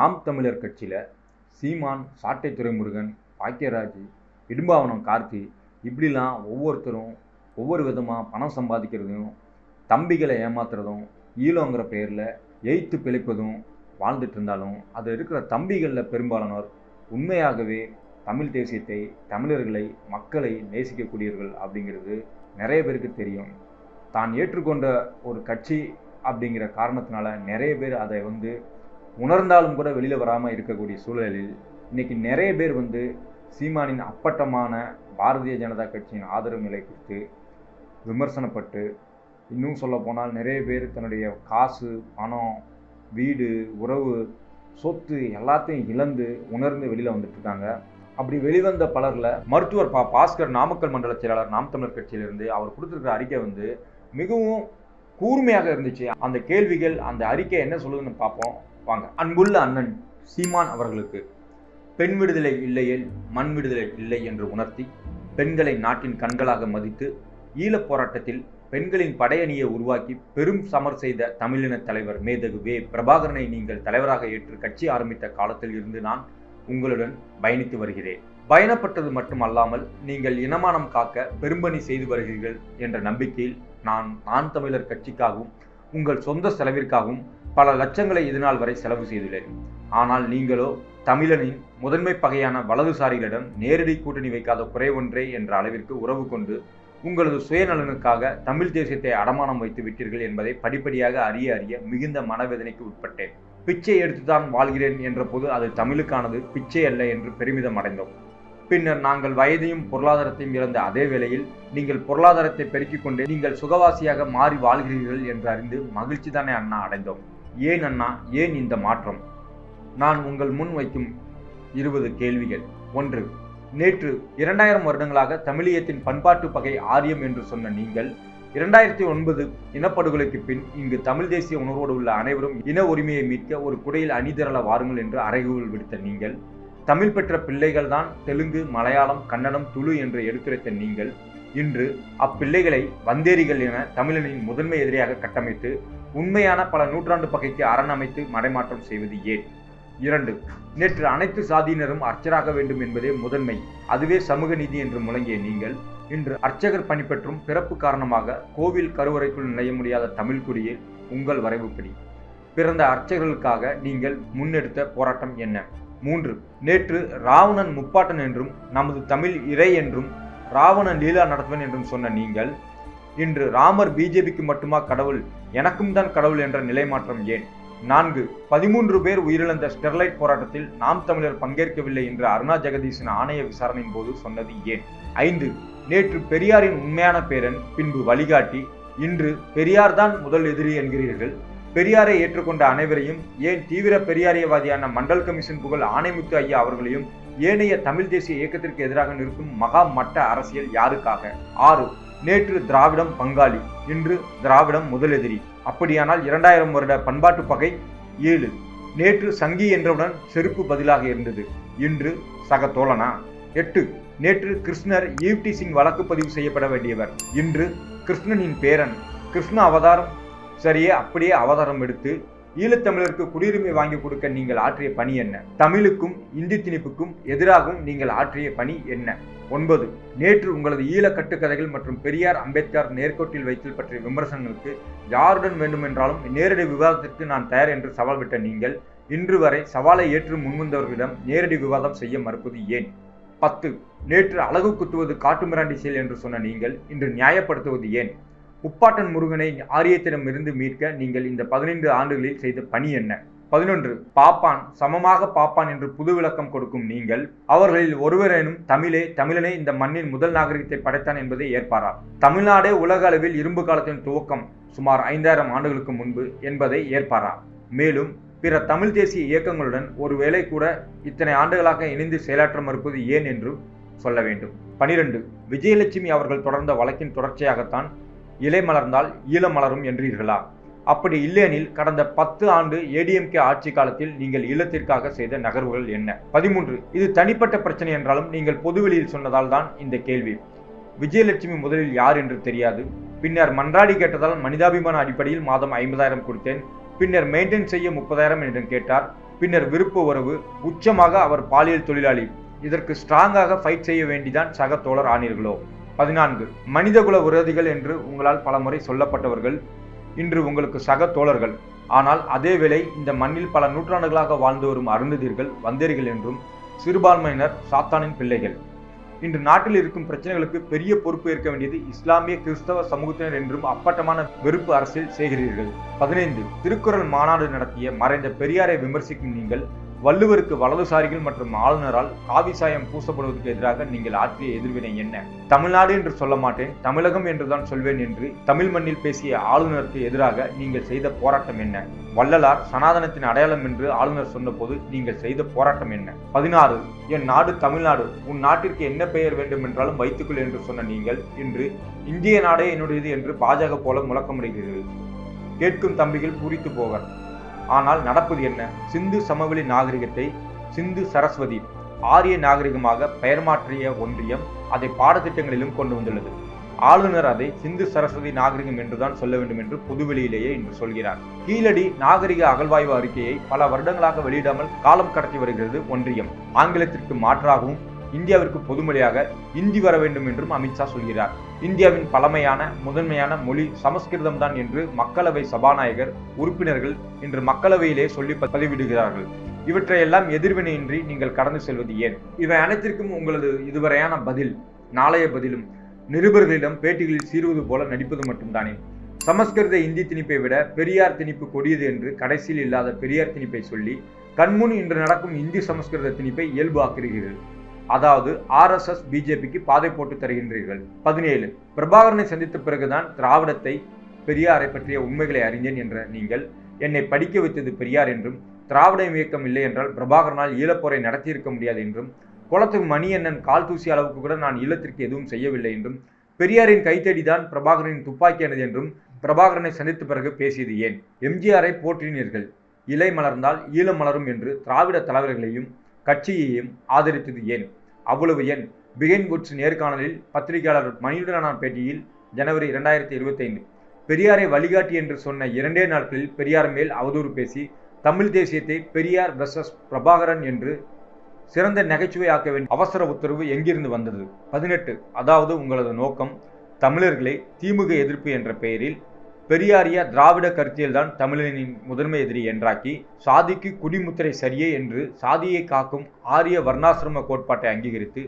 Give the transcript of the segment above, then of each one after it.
நாம் தமிழர் கட்சியில் சீமான் சாட்டை துறைமுருகன் பாக்கியராஜ் இடும்பாவனம் கார்த்தி இப்படிலாம் ஒவ்வொருத்தரும் ஒவ்வொரு விதமாக பணம் சம்பாதிக்கிறதையும் தம்பிகளை ஏமாத்துறதும் ஈழோங்கிற பெயரில் எய்த்து பிழைப்பதும் வாழ்ந்துட்டு இருந்தாலும் அது இருக்கிற தம்பிகளில் பெரும்பாலானோர் உண்மையாகவே தமிழ் தேசியத்தை தமிழர்களை மக்களை நேசிக்கக்கூடியவர்கள் அப்படிங்கிறது நிறைய பேருக்கு தெரியும். தான் ஏற்றுக்கொண்ட ஒரு கட்சி அப்படிங்கிற காரணத்தினால நிறைய பேர் அதை வந்து உணர்ந்தாலும் கூட வெளியில் வராமல் இருக்கக்கூடிய சூழலில் இன்றைக்கி நிறைய பேர் வந்து சீமானின் அப்பட்டமான பாரதிய ஜனதா கட்சியின் ஆதரவு நிலை குறித்து விமர்சனப்பட்டு இன்னும் சொல்ல போனால் நிறைய பேர் தன்னுடைய காசு பணம் வீடு உறவு சொத்து எல்லாத்தையும் இழந்து உணர்ந்து வெளியில் வந்துட்டு இருக்காங்க. அப்படி வெளிவந்த பலரில் மருத்துவர் பா பாஸ்கர் நாமக்கல் மண்டல செயலாளர் நாம் தமிழர் கட்சியிலிருந்து அவர் கொடுத்துருக்கிற அறிக்கை வந்து மிகவும் கூர்மையாக இருந்துச்சு. அந்த கேள்விகள் அந்த அறிக்கை என்ன சொல்லுதுன்னு பார்ப்போம். வாங்க. அன்புள்ள அண்ணன் சீமான் அவர்களுக்கு பெண் விடுதலை இல்லையேல் மண் விடுதலை இல்லை என்று உணர்த்தி பெண்களை நாட்டின் கண்களாக மதித்து ஈழப் போராட்டத்தில் பெண்களின் படையணியை உருவாக்கி பெரும் சமர் செய்த தமிழின தலைவர் மேதகு வே. பிரபாகரனை நீங்கள் தலைவராக ஏற்று கட்சி ஆரம்பித்த காலத்தில் இருந்து நான் உங்களுடன் பயணித்து வருகிறேன். பயணப்பட்டது மட்டுமல்லாமல் நீங்கள் இனமானம் காக்க பெரும்பணி செய்து வருகிறீர்கள் என்ற நம்பிக்கையில் நான் நான் தமிழர் கட்சிக்காகவும் உங்கள் சொந்த செலவிற்காகவும் பல லட்சங்களை இதுநாள் வரை செலவு செய்துள்ளேன். ஆனால் நீங்களோ தமிழனின் முதன்மை பகையான வலதுசாரிகளிடம் நேரடி கூட்டணி வைக்காத குறைவொன்றே என்ற அளவிற்கு உறவு கொண்டு உங்களது சுயநலனுக்காக தமிழ் தேசியத்தை அடமானம் வைத்து விட்டீர்கள் என்பதை படிப்படியாக அறிய அறிய மிகுந்த மனவேதனைக்கு உட்பட்டேன். பிச்சை எடுத்துதான் வாழ்கிறேன் என்ற போது அது தமிழுக்கானது பிச்சை அல்ல என்று பெருமிதம் அடைந்தோம். பின்னர் நாங்கள் வயதையும் பொருளாதாரத்தையும் இழந்த அதே வேளையில் நீங்கள் பொருளாதாரத்தை பெருக்கிக் கொண்டு நீங்கள் சுகவாசியாக மாறி வாழ்கிறீர்கள் என்று அறிந்து மகிழ்ச்சி தானே அண்ணா அடைந்தோம். ஏன் அண்ணா ஏன் இந்த மாற்றம்? நான் உங்கள் முன் வைக்கும் இருபது கேள்விகள். ஒன்று நேற்று இரண்டாயிரம் வருடங்களாக தமிழியத்தின் பண்பாட்டு பகை ஆரியம் என்று சொன்ன நீங்கள் இரண்டாயிரத்தி ஒன்பது இனப்படுகொலைக்கு பின் இங்கு தமிழ் தேசிய உணர்வோடு உள்ள அனைவரும் இன உரிமையை மீட்க ஒரு குடையில் அணிதிரள வாருங்கள் என்று அறைகூல் விடுத்த நீங்கள் தமிழ் பெற்ற பிள்ளைகள் தான் தெலுங்கு மலையாளம் கன்னடம் துளு என்று எடுத்துரைத்த நீங்கள் இன்று அப்பிள்ளைகளை வந்தேரிகள் என தமிழனின் முதன்மை எதிரியாக கட்டமைத்து உண்மையான பல நூற்றாண்டு பகைக்கு அரண் அமைத்து மடைமாற்றம் செய்வது ஏன்? இரண்டு நேற்று அனைத்து சாதியினரும் அர்ச்சராக வேண்டும் என்பதே முதன்மை. அதுவே சமூக நீதி என்று முழங்கிய நீங்கள் இன்று அர்ச்சகர் பணிபெற்றும் பிறப்பு காரணமாக கோவில் கருவறைக்குள் நுழைய முடியாத தமிழ் குடியில் உங்கள் வரைவுப்படி. பிறந்த அர்ச்சகர்களுக்காக நீங்கள் முன்னெடுத்த போராட்டம் என்ன? மூன்று நேற்று ராவணன் முப்பாட்டன் என்றும் நமது தமிழ் இறை என்றும் ராவணன் லீலா நடத்துவன் என்றும் சொன்ன நீங்கள் இன்று ராமர் பிஜேபிக்கு மட்டுமா கடவுள்? எனக்கும் தான் கடவுள் என்ற நிலை மாற்றம் ஏன்? நான்கு பதிமூன்று பேர் உயிரிழந்த ஸ்டெர்லைட் போராட்டத்தில் நாம் தமிழர் பங்கேற்கவில்லை என்று அருணா ஜெகதீஷின் ஆணைய விசாரணையின் போது சொன்னது ஏன்? ஐந்து நேற்று பெரியாரின் உண்மையான பேரன் பின்பு வழிகாட்டி இன்று பெரியார் தான் முதல் எதிரி என்கிறீர்கள். பெரியாரை ஏற்றுக்கொண்ட அனைவரையும் ஏன் தீவிர பெரியாரியவாதியான மண்டல் கமிஷன் புகழ் ஆணைமுத்து ஐயா அவர்களையும் ஏனைய தமிழ் தேசிய இயக்கத்திற்கு எதிராக நிற்கும் மகா மட்ட அரசியல் யாருக்காக? ஆறு நேற்று திராவிடம் பங்காளி இன்று திராவிடம் முதலெதிரி. அப்படியானால் இரண்டாயிரம் வருட பண்பாட்டு பகை? ஏழு நேற்று சங்கி என்றவுடன் செருப்பு பதிலாக இருந்தது. இன்று சக தோழனா? எட்டு நேற்று கிருஷ்ணர் ஈவ்டி சிங் வழக்கு பதிவு செய்யப்பட வேண்டியவர். இன்று கிருஷ்ணனின் பேரன் கிருஷ்ண அவதாரம் சரியே அப்படியே அவதாரம் எடுத்து ஈழத்தமிழருக்கு குடியுரிமை வாங்கி கொடுக்க நீங்கள் ஆற்றிய பணி என்ன? தமிழுக்கும் இந்தி திணிப்புக்கும் எதிராகவும் நீங்கள் ஆற்றிய பணி என்ன? ஒன்பது நேற்று உங்களது ஈழ கட்டுக்கதைகள் மற்றும் பெரியார் அம்பேத்கர் நேர்கோட்டில் வைத்தல் பற்றிய விமர்சனங்களுக்கு யாருடன் வேண்டுமென்றாலும் நேரடி விவாதத்திற்கு நான் தயார் என்று சவால் விட்ட நீங்கள் இன்று வரை சவாலை ஏற்று முன்வந்தவர்களிடம் நேரடி விவாதம் செய்ய மறுப்பது ஏன்? பத்து நேற்று அழகு குத்துவது காட்டுமிராண்டி செயல் என்று சொன்ன நீங்கள் இன்று நியாயப்படுத்துவது ஏன்? முப்பாட்டன் முருகனை ஆரியத்திடம் இருந்து மீட்க நீங்கள் இந்த பதினைந்து ஆண்டுகளில் செய்த பணி என்ன? பதினொன்று. பாப்பான் சமமாக பாப்பான் என்று புது விளக்கம் கொடுக்கும் நீங்கள் அவர்களில் ஒருவரேனும் தமிழே தமிழனே இந்த மண்ணின் முதல் நாகரிகத்தை படைத்தான் என்பதை ஏற்பாரா தமிழ்நாடே உலக அளவில் இரும்பு காலத்தின் துவக்கம் சுமார் ஐந்தாயிரம் ஆண்டுகளுக்கு முன்பு என்பதை ஏற்பாரா மேலும் பிற தமிழ் தேசிய இயக்கங்களுடன் ஒருவேளை கூட இத்தனை ஆண்டுகளாக இணைந்து செயலாற்ற மறுப்பது ஏன் என்று சொல்ல வேண்டும். பனிரெண்டு. விஜயலட்சுமி அவர்கள் தொடர்ந்த வழக்கின் தொடர்ச்சியாகத்தான் இலை மலர்ந்தால் ஈழம் மலரும் என்றீர்களா? அப்படி இல்லையெனில் கடந்த பத்து ஆண்டு ஏடிஎம்கே ஆட்சி காலத்தில் நீங்கள் ஈழத்திற்காக செய்த நகர்வுகள் என்ன? பதிமூன்று. இது தனிப்பட்ட பிரச்சனை என்றாலும் நீங்கள் பொதுவெளியில் சொன்னதால் தான் இந்த கேள்வி. விஜயலட்சுமி முதலில் யார் என்று தெரியாது. பின்னர் மன்றாடி கேட்டதால் மனிதாபிமான அடிப்படையில் மாதம் ஐம்பதாயிரம் கொடுத்தேன். பின்னர் மெயின்டைன் செய்ய முப்பதாயிரம் என்று கேட்டார். பின்னர் விருப்ப உறவு உச்சமாக அவர் பாலியல் தொழிலாளி. இதற்கு ஸ்ட்ராங்காக ஃபைட் செய்ய வேண்டிதான் சக தோழர் ஆனீர்களோ? பதினான்கு. மனிதகுல விரோதிகள் என்று உங்களால் பலமுறை சொல்லப்பட்டவர்கள் இன்று உங்களுக்கு சக தோழர்கள். ஆனால் அதேவேளை இந்த மண்ணில் பல நூற்றாண்டுகளாக வாழ்ந்து வரும் அருந்ததியர்கள் வந்தேரிகள் என்றும் சிறுபான்மையினர் சாத்தானின் பிள்ளைகள். இன்று நாட்டில் இருக்கும் பிரச்சனைகளுக்கு பெரிய பொறுப்பு ஏற்க வேண்டியது இஸ்லாமிய கிறிஸ்தவ சமூகத்தினர் என்றும் அப்பட்டமான வெறுப்பு அரசியல் செய்கிறீர்கள். பதினைந்து. திருக்குறள் மாநாடு நடத்திய மறைந்த பெரியாரை விமர்சிக்கும் நீங்கள் வள்ளுவருக்கு வலதுசாரிகள் மற்றும் ஆளுநரால் காவி சாயம் பூசப்படுவதற்கு எதிராக நீங்கள் ஆற்றிய எதிர்வினை என்ன? தமிழ்நாடு என்று சொல்ல மாட்டேன் தமிழகம் என்றுதான் சொல்வேன் என்று தமிழ் மண்ணில் பேசிய ஆளுநருக்கு எதிராக நீங்கள் செய்த போராட்டம் என்ன? வள்ளலார் சனாதனத்தின் அடையாளம் என்று ஆளுநர் சொன்னபோது நீங்கள் செய்த போராட்டம் என்ன? பதினாறு என் நாடு தமிழ்நாடு உன் நாட்டிற்கு என்ன பெயர் வேண்டும் என்றாலும் வைத்துக்கொள் என்று சொன்ன நீங்கள் இன்று இந்திய நாடே என்னுடையது என்று பாஜக போல முழக்கமிடுகிறீர்கள். கேட்கும் தம்பிகள் பூரித்து போவர். ஆனால் நடப்பது என்ன? சிந்து சமவெளி நாகரிகத்தை சிந்து சரஸ்வதி ஆரிய நாகரிகமாக பெயர் மாற்றிய ஒன்றியம் அதை பாடத்திட்டங்களிலும் கொண்டு வந்துள்ளது. ஆளுநர் அதை சிந்து சரஸ்வதி நாகரிகம் என்றுதான் சொல்ல வேண்டும் என்று புதுவெளியிலேயே இன்று சொல்கிறார். கீழடி நாகரிக அகழ்வாய்வு அறிக்கையை பல வருடங்களாக வெளியிடாமல் காலம் கடத்தி வருகிறது ஒன்றியம். ஆங்கிலத்திற்கு மாற்றாகவும் இந்தியாவிற்கு பொதுமொழியாக இந்தி வர வேண்டும் என்றும் அமித்ஷா சொல்கிறார். இந்தியாவின் பழமையான முதன்மையான மொழி சமஸ்கிருதம் தான் என்று மக்களவை சபாநாயகர் உறுப்பினர்கள் இன்று மக்களவையிலே சொல்லி பதிவிடுகிறார்கள். இவற்றையெல்லாம் எதிர்வினையின்றி நீங்கள் கடந்து செல்வது ஏன்? இவை அனைத்திற்கும் உங்களது இதுவரையான பதில் நாளைய பதிலும் நிருபர்களிடம் பேட்டிகளில் சீருவது போல நடிப்பது மட்டும்தானே. சமஸ்கிருத இந்தி திணிப்பை விட பெரியார் திணிப்பு கொடியது என்று கடைசியில் இல்லாத பெரியார் திணிப்பை சொல்லி கண்முன் இன்று நடக்கும் இந்தி சமஸ்கிருத திணிப்பை இயல்பு ஆக்குகிறீர்கள் அதாவது ஆர்எஸ்எஸ் பிஜேபிக்கு பாதை போட்டு தருகின்றீர்கள். பதினேழு பிரபாகரனை சந்தித்த பிறகுதான் திராவிடத்தை பெரியாரை பற்றிய உண்மைகளை அறிஞ்சேன் என்ற நீங்கள் என்னை படிக்க வைத்தது பெரியார் என்றும் திராவிட இயக்கம் இல்லை என்றால் பிரபாகரனால் ஈழப்போரை நடத்தியிருக்க முடியாது என்றும் குளத்து மணியண்ணன் கால் தூசி அளவுக்கு கூட நான் ஈழத்திற்கு எதுவும் செய்யவில்லை என்றும் பெரியாரின் கைத்தடிதான் பிரபாகரனின் துப்பாக்கியானது என்றும் பிரபாகரனை சந்தித்த பிறகு பேசியது ஏன்? எம்ஜிஆரை போற்றினீர்கள். இலை மலர்ந்தால் ஈழம் மலரும் என்று திராவிட தலைவர்களையும் கட்சியையும் ஆதரித்தது ஏன்? அவ்வளவு எண். பிகைன் குட்ஸ் நேர்காணலில் பத்திரிகையாளர் மணியுடனான பேட்டியில் ஜனவரி இரண்டாயிரத்தி இருபத்தைந்து. பெரியாரை வழிகாட்டி என்று சொன்ன இரண்டே நாட்களில் பெரியார் மேல் அவதூறு பேசி தமிழ் தேசியத்தை பெரியார் வெர்சஸ் பிரபாகரன் என்று சிறந்த நகைச்சுவை ஆக்க வேண்டிய அவசர உத்தரவு எங்கிருந்து வந்தது? பதினெட்டு. அதாவது உங்களது நோக்கம் தமிழர்களை திமுக எதிர்ப்பு என்ற பெயரில் பெரியாரிய திராவிட கருத்தியல்தான் தமிழனின் முதன்மை எதிரி என்றாக்கி சாதிக்கு குடிமுத்திரை சரியே என்று சாதியை காக்கும் ஆரிய வர்ணாசிரம கோட்பாட்டை அங்கீகரித்து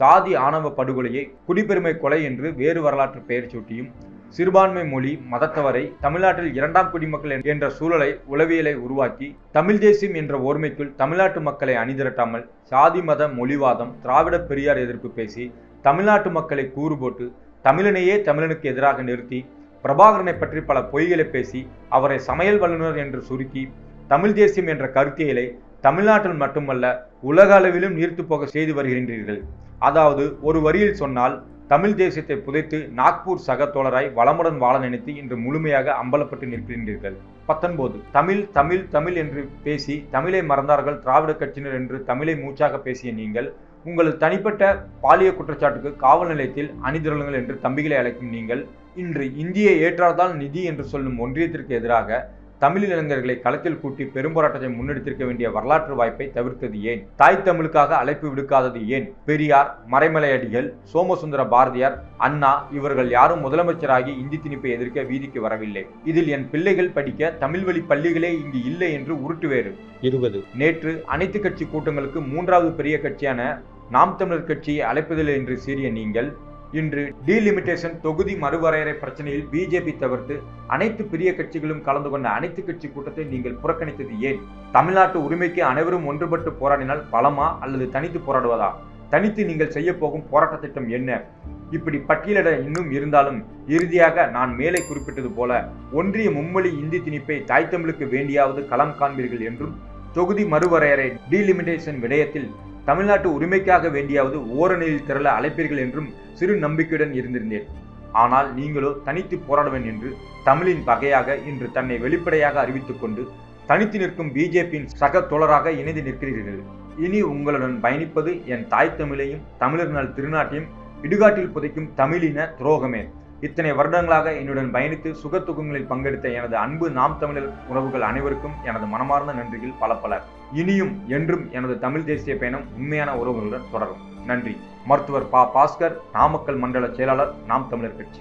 சாதி ஆணவ படுகொலையை குடிப்பெருமை கொலை என்று வேறு வரலாற்று பெயர் சூட்டியும் சிறுபான்மை மொழி மதத்தவரை தமிழ்நாட்டில் இரண்டாம் குடிமக்கள் என்ற சூழலை உளவியலை உருவாக்கி தமிழ் தேசியம் என்ற ஓர்மைக்குள் தமிழ்நாட்டு மக்களை அணிதிரட்டாமல் சாதி மத மொழிவாதம் திராவிட பெரியார் எதிர்ப்பு பேசி தமிழ்நாட்டு மக்களை கூறு போட்டு தமிழனையே தமிழனுக்கு எதிராக நிறுத்தி பிரபாகரனை பற்றி பல பொய்களை பேசி அவரை சமையல் வல்லுநர் என்று சுருக்கி தமிழ் தேசியம் என்ற கருத்தியலை தமிழ்நாட்டில் மட்டுமல்ல உலக அளவிலும் நீர்த்து போக செய்து வருகின்றீர்கள். அதாவது ஒரு வரியில் சொன்னால் தமிழ் தேசியத்தை புதைத்து நாக்பூர் சக தோழராய் வளமுடன் வாழ நினைத்து இன்று முழுமையாக அம்பலப்பட்டு நிற்கின்றீர்கள். பத்தொன்பது தமிழ் தமிழ் தமிழ் என்று பேசி தமிழை மறந்தார்கள் திராவிட கட்சியினர் என்று தமிழை மூச்சாக பேசிய நீங்கள் உங்களது தனிப்பட்ட பாலிய குற்றச்சாட்டுக்கு காவல் நிலையத்தில் அணிதிரளுங்கள் என்று தம்பிகளை அழைக்கும் நீங்கள் இன்று இந்திய ஏற்றால்தான் நிதி என்று சொல்லும் ஒன்றியத்திற்கு எதிராக தமிழ் இளைஞர்களை களத்தில் கூட்டி பெரும்போராட்டத்தை முன்னெடுத்திருக்க வேண்டிய வரலாற்று வாய்ப்பை தவிர்த்தது ஏன்? தாய் தமிழுக்காக அழைப்பு விடுக்காதது ஏன்? பெரியார் மறைமலையடிகள் சோமசுந்தர பாரதியார் அண்ணா இவர்கள் யாரும் முதலமைச்சராகி இந்தி திணிப்பை எதிர்க்க வீதிக்கு வரவில்லை. இதில் என் பிள்ளைகள் படிக்க தமிழ் வழி பள்ளிகளே இங்கு இல்லை என்று உருட்டு வேறு. இருபது. நேற்று அனைத்து கட்சி கூட்டங்களுக்கு மூன்றாவது பெரிய கட்சியான நாம் தமிழர் கட்சியை அழைப்பதில்லை என்று சீறிய நீங்கள் இன்று டீலிமிட்டேஷன் தொகுதி மறுவரையறை பிரச்சனையில் பிஜேபி தவிர்த்து அனைத்து பெரிய கட்சிகளும் கலந்து கொண்ட அனைத்து கட்சி கூட்டத்தை நீங்கள் புறக்கணித்தது ஏன்? தமிழ்நாட்டு உரிமைக்கு அனைவரும் ஒன்றுபட்டு போராடினால் பலமா அல்லது தனித்து போராடுவதா? தனித்து நீங்கள் செய்ய போகும் போராட்ட திட்டம் என்ன? இப்படி பட்டியலிட இன்னும் இருந்தாலும் இறுதியாக நான் மேலே குறிப்பிட்டது போல ஒன்றிய மும்மொழி இந்தி திணிப்பை தாய் தமிழுக்கு வேண்டியாவது களம் காண்பீர்கள் என்றும் தொகுதி மறுவரையறை டீலிமிட்டேஷன் விடயத்தில் தமிழ்நாட்டு உரிமைக்காக வேண்டியாவது ஓரணியில் திரள அழைப்பீர்கள் என்றும் சிறு நம்பிக்கையுடன் இருந்திருந்தேன். ஆனால் நீங்களோ தனித்து போராடுவேன் என்று தமிழின் வகையாக இன்று தன்னை வெளிப்படையாக அறிவித்துக் கொண்டு தனித்து நிற்கும் பிஜேபியின் சக தோழராக இணைந்து நிற்கிறீர்கள். இனி உங்களுடன் பயணிப்பது என் தாய் தமிழையும் தமிழர் நாள் திருநாட்டையும் இடுகாட்டில் புதைக்கும் தமிழின துரோகமே. இத்தனை வருடங்களாக என்னுடன் பயணித்து சுகத்துக்கங்களில் பங்கெடுத்த எனது அன்பு நாம் தமிழர் உறவுகள் அனைவருக்கும் எனது மனமார்ந்த நன்றிகள் பல பல இனியும் என்றும் எனது தமிழ் தேசிய பயணம் உண்மையான உறவுகளுடன் தொடரும். நன்றி. மருத்துவர் பா. பாஸ்கர் நாமக்கல் மண்டல செயலாளர் நாம் தமிழர் கட்சி.